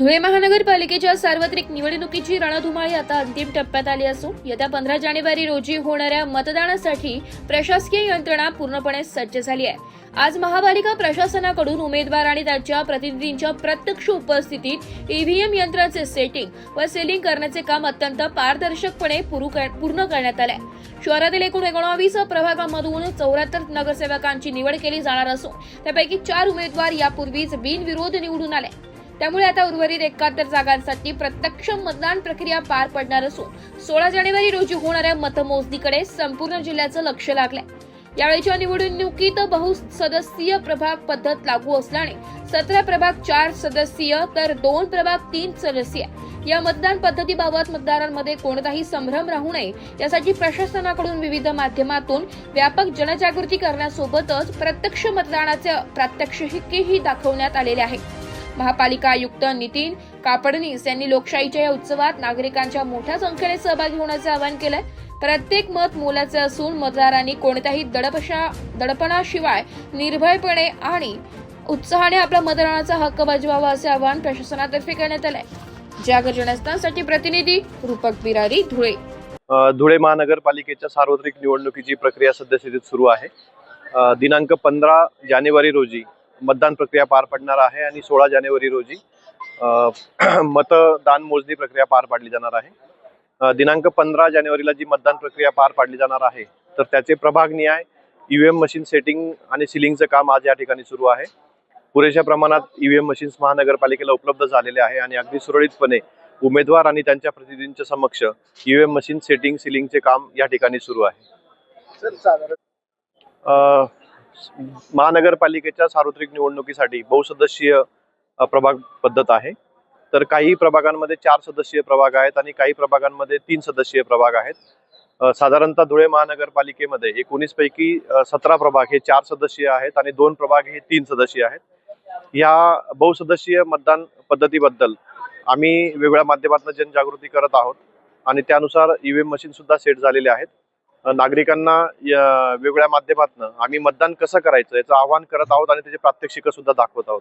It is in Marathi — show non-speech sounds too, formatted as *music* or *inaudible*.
धुळे महानगरपालिकेच्या सार्वत्रिक निवडणुकीची रणधुमाळी आता अंतिम टप्प्यात आली असून येत्या पंधरा जानेवारी रोजी होणाऱ्या मतदानासाठी प्रशासकीय यंत्रणा पूर्णपणे सज्ज झाली आहे. आज महापालिका प्रशासनाकडून उमेदवार आणि त्यांच्या प्रतिनिधींच्या प्रत्यक्ष उपस्थितीत ईव्हीएम यंत्राचे सेटिंग व सेलिंग करण्याचे काम अत्यंत पारदर्शकपणे पुरू पूर्ण करण्यात आले शहरातील एकूण एकोणावीस प्रभागामधून चौऱ्याहत्तर नगरसेवकांची निवड केली जाणार असून त्यापैकी चार उमेदवार यापूर्वीच बिनविरोध निवडून आले. त्यामुळे आता उर्वरित एकाहत्तर जागांसाठी प्रत्यक्ष मतदान प्रक्रिया पार पडणार असून सोळा जानेवारी रोजी होणाऱ्या मतमोजणीकडे संपूर्ण जिल्ह्याचं लक्ष लागलंय. यावेळीच्या निवडणुकीत बहुसदस्यीय प्रभाग पद्धत लागू असल्याने सतरा प्रभाग चार सदस्यीय तर दोन प्रभाग तीन सदस्यीय. या मतदान पद्धतीबाबत मतदारांमध्ये कोणताही संभ्रम राहू नये यासाठी प्रशासनाकडून विविध माध्यमातून व्यापक जनजागृती करण्यासोबतच प्रत्यक्ष मतदानाचे प्रात्यक्षिकेही दाखवण्यात आलेले आहे. महापालिका आयुक्त नितीन कापडनीस यांनी लोकशाहीच्या या उत्सवात नागरिकांच्या मोठ्या संख्येने सहभागी होण्याचे आवाहन केलंय. प्रत्येक मत मोलाचे असून मतदारांनी कोणत्याही दडपशा दडपणाशिवाय निर्भयपणे आणि उत्साहाने आपला मतदानाचा हक्क बजवावा असे आवाहन प्रशासनातर्फे करण्यात आलंय. जागर जनस्थानसाठी प्रतिनिधी रूपक बिरारी धुळे. धुळे महानगरपालिकेच्या सार्वत्रिक निवडणुकीची प्रक्रिया सद्यस्थितीत सुरू आहे. दिनांक पंधरा जानेवारी रोजी मतदान प्रक्रिया पार पडणार आहे आणि सोळा जानेवारी रोजी *clears throat* मतदान मोजणी प्रक्रिया पार पाडली जाणार आहे. दिनांक पंधरा जानेवारीला जी मतदान प्रक्रिया पार पाडली जाणार आहे तर त्याचे प्रभाग निहाय ईव्हीएम मशीन सेटिंग आणि सिलिंगचं काम आज या ठिकाणी सुरू आहे. पुरेशा प्रमाणात ईव्हीएम मशीन्स महानगरपालिकेला उपलब्ध झालेले आहे आणि अगदी सुरळीतपणे उमेदवार आणि त्यांच्या प्रतिनिधींच्या समक्ष ईव्हीएम मशीन सेटिंग सिलिंगचे काम या ठिकाणी सुरू आहे. महानगरपालिकेच्या सार्वत्रिक निवडणुकीसाठी बहुसदस्यीय प्रभाग पद्धत आहे. तर काही प्रभागांमध्ये चार सदस्यीय प्रभाग आहेत आणि काही प्रभागांमध्ये तीन सदस्यीय प्रभाग आहेत. साधारणतः धुळे महानगरपालिकेमध्ये एकोणीस पैकी सतरा प्रभाग हे चार सदस्यीय आहेत आणि दोन प्रभाग हे तीन सदस्यीय आहेत. या बहुसदस्यीय मतदान पद्धतीबद्दल आम्ही वेगवेगळ्या माध्यमातून जनजागृती करत आहोत आणि त्यानुसार ईव्हीएम मशीन सुद्धा सेट झालेले आहेत. नागरिकांना वेगळ्या वेगवेगळ्या माध्यमातून आम्ही मतदान कसं करायचं याचं आवाहन करत आहोत आणि त्याचे प्रात्यक्षिक सुद्धा दाखवत आहोत.